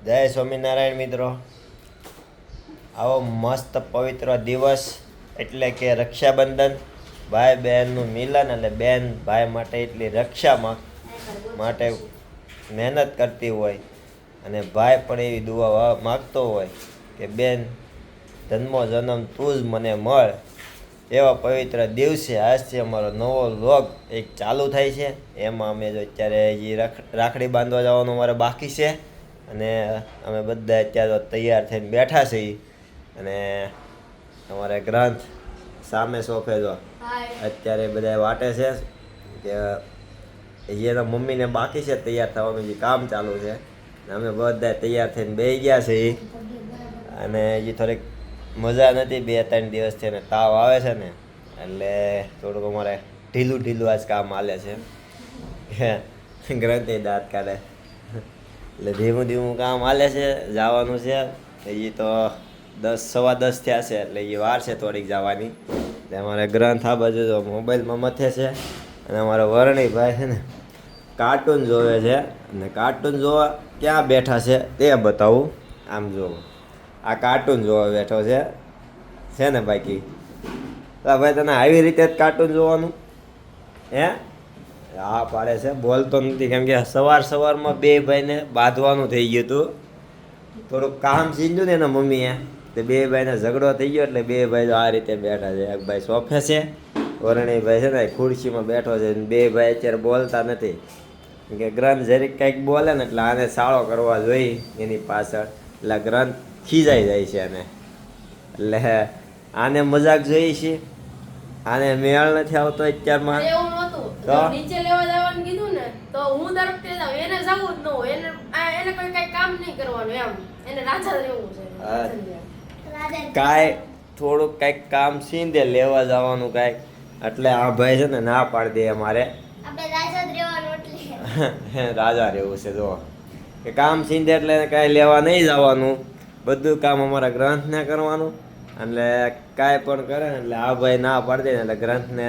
જય સ્વામિનારાયણ મિત્રો. આવો મસ્ત પવિત્ર દિવસ એટલે કે રક્ષાબંધન. ભાઈ બહેનનું મિલન એટલે બેન ભાઈ માટે એટલી રક્ષામાં માટે મહેનત કરતી હોય અને ભાઈ પણ એવી દુઆ માગતો હોય કે બેન, જન્મો જન્મ તું જ મને મળ. એવા પવિત્ર દિવસે આજથી અમારો નવો લોગ એક ચાલુ થાય છે. એમાં અમે જો અત્યારે હજી રાખડી બાંધવા જવાનું અમારે બાકી છે. અને અમે બધા અત્યારે તૈયાર થઈને બેઠા છીએ. અને અમારે ગ્રંથ સામે સોફે જો અત્યારે બધા વાટે છે કે એના મમ્મીને બાકી છે તૈયાર થવાનું જે કામ ચાલુ છે. અમે બધા તૈયાર થઈને બે ગયા છીએ. અને હજી થોડીક મજા નથી બે ત્રણ દિવસથી અને તાવ આવે છે ને એટલે થોડુંક અમારે ઢીલું ઢીલું આજ કામ હાલે છે. ગ્રંથિ દાંત કાઢે. એટલે ધીમું ધીમું કામ હાલે છે, જવાનું છે. એ તો દસ, સવા દસ થયા છે, એટલે એ વાર છે થોડીક જવાની. એટલે અમારે ગ્રંથ આ બાજુ તો મોબાઈલમાં મથે છે. અને અમારો વરણીભાઈ છે ને કાર્ટૂન જોવે છે. અને કાર્ટૂન જોવા ક્યાં બેઠા છે તે બતાવું. આમ જોવું. આ કાર્ટૂન જોવા બેઠો છે. છે ને બાકી? ભાઈ તને આવી રીતે જ કાર્ટૂન જોવાનું? હે? હા, પાડે છે. બોલતો નથી, કેમ કે સવાર સવારમાં બે ભાઈને બાંધવાનું થઈ ગયું હતું. થોડુંક કામ સીંધું ને એના મમ્મીએ. તો બે ભાઈને ઝઘડો થઈ ગયો એટલે બે ભાઈ તો આ રીતે બેઠા છે. એક ભાઈ સોફે છે. વરણીભાઈ છે ને, ખુરશીમાં બેઠો છે. બે ભાઈ અત્યારે બોલતા નથી. કેમ કે ગ્રંથ જરીક કંઈક બોલે ને એટલે આને સાળો કરવા જોઈ એની પાછળ. એટલે ગ્રંથ ખીજાઈ જાય છે એને એટલે આને મજાક જોઈ છે. આને મેળ નથી આવતો અત્યારમાં? નીચે લેવા જવાનું કીધું ને તો હું તરફથી જાઉં. એને જવું જ ન હોય. એને એને કોઈ કઈ કામ નહીં કરવાનું એમ. એને રાજા રહેવું છે. કાય કાંઈ થોડુંક કાંઈક કામ સીંધે લેવા જવાનું કાંઈક. એટલે આ ભાઈ છે ને ના પાડી દે અમારે. રાજા રહેવું છે જો. કે કામ સીંધે એટલે કાંઈ લેવા નહીં જવાનું. બધું કામ અમારા ગ્રંથને કરવાનું. એટલે કાંઈ પણ કરે ને એટલે આ ભાઈ ના પાડી દે ને એટલે ગ્રંથને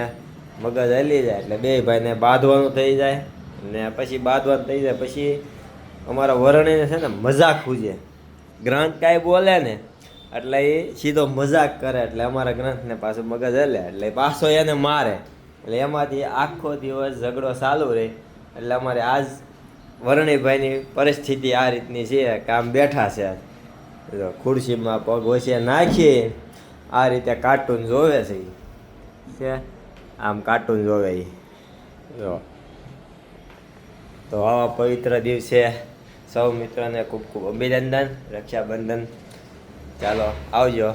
મગજ હલી જાય એટલે બે ભાઈને બાંધવાનું થઈ જાય ને પછી બાંધવાનું થઈ જાય પછી અમારા વરણીને છે ને મજાક ખૂજે ગ્રંથ કાંઈ બોલે ને એટલે એ સીધો મજાક કરે એટલે અમારા ગ્રંથને પાછું મગજ હલે એટલે પાછો એને મારે. એટલે એમાંથી આખો દિવસ ઝઘડો ચાલુ રહે. એટલે અમારે આજ વરણીભાઈની પરિસ્થિતિ આ રીતની છે, કામ બેઠા છે જો ખુરશીમાં પગ વચ્ચે નાખીએ, આ રીતે કાર્ટૂન જોવે. છે. આમ કાર્ટૂન જોવે. જો. તો આવા પવિત્ર દિવસે સૌ મિત્રોને ખૂબ ખૂબ અભિનંદન, રક્ષાબંધન. ચાલો, આવજો.